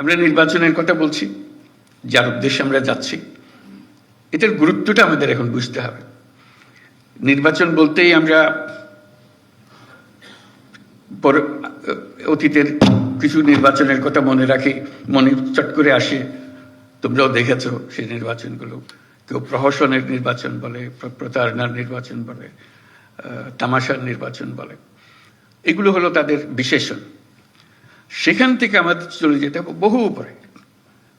আমরা নির্বাচনের কথা বলছি, যার উদ্দেশ্যে আমরা যাচ্ছি। এটার গুরুত্বটা আমাদের এখন বুঝতে হবে। নির্বাচন বলতেই আমরা অতীতের কিছু নির্বাচনের কথা মনে রাখি, মনে চট করে আসে। তোমরাও দেখেছ সেই নির্বাচনগুলো। কেউ প্রহসনের নির্বাচন বলে প্রতারণার নির্বাচন বলে তামাশার নির্বাচন বলে। এগুলো হলো তাদের বিশেষণ। সেখান থেকে আমাদের চলে যেতে হবে বহু উপরে।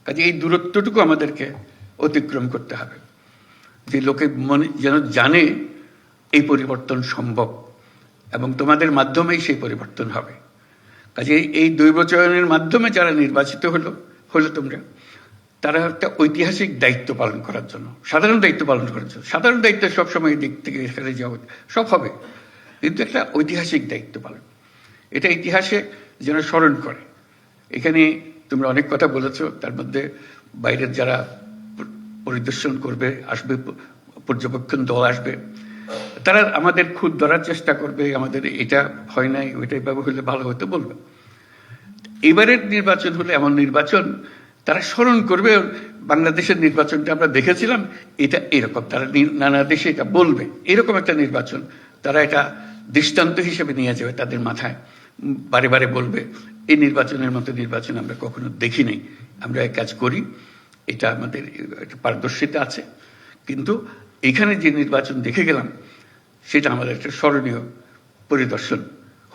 কাজে এই দূরত্বটুকু আমাদেরকে অতিক্রম করতে হবে। যে লোকে মনে, যেন জানে এই পরিবর্তন সম্ভব এবং তোমাদের মাধ্যমেই সেই পরিবর্তন হবে। কাজে এই দৈবচয়নের মাধ্যমে যারা নির্বাচিত হলো হলো তোমরা, তারা একটা ঐতিহাসিক দায়িত্ব পালন করার জন্য, সাধারণ দায়িত্ব পালন করার জন্য। সাধারণ দায়িত্ব সবসময় দিক থেকে এখানে যাওয়া, সব হবে। কিন্তু একটা ঐতিহাসিক দায়িত্ব পালন। এটা ইতিহাসে যেন স্মরণ করে। এখানে তোমরা অনেক কথা বলেছ, তার মধ্যে বাইরের যারা পরিদর্শন করবে, আসবে, পর্যবেক্ষণ দল আসবে, তারা আমাদের খুদ ধরার চেষ্টা করবে, আমাদের এটা হয় নাই, ওইটা এভাবে হলে ভালো হতে বলবে। এবারের নির্বাচন হলে এমন নির্বাচন তারা স্মরণ করবে, বাংলাদেশের নির্বাচনটা আমরা দেখেছিলাম, এটা এরকম, তারা নানা দেশে এটা বলবে, এরকম একটা নির্বাচন তারা এটা দৃষ্টান্ত হিসেবে নিয়ে যাবে তাদের মাথায়। বারে বারে বলবে, এই নির্বাচনের মতো নির্বাচন আমরা কখনো দেখিনি। আমরা এক কাজ করি, এটা আমাদের একটা পারদর্শিতা আছে। কিন্তু এখানে যে নির্বাচন দেখে গেলাম, সেটা আমাদের একটা স্মরণীয় পরিদর্শন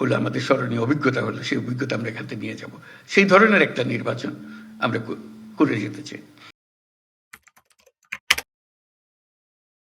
হলো, আমাদের স্মরণীয় অভিজ্ঞতা হলো, সেই অভিজ্ঞতা আমরা এখান থেকে নিয়ে যাব। সেই ধরনের একটা নির্বাচন আমরা করে যেতে চাই।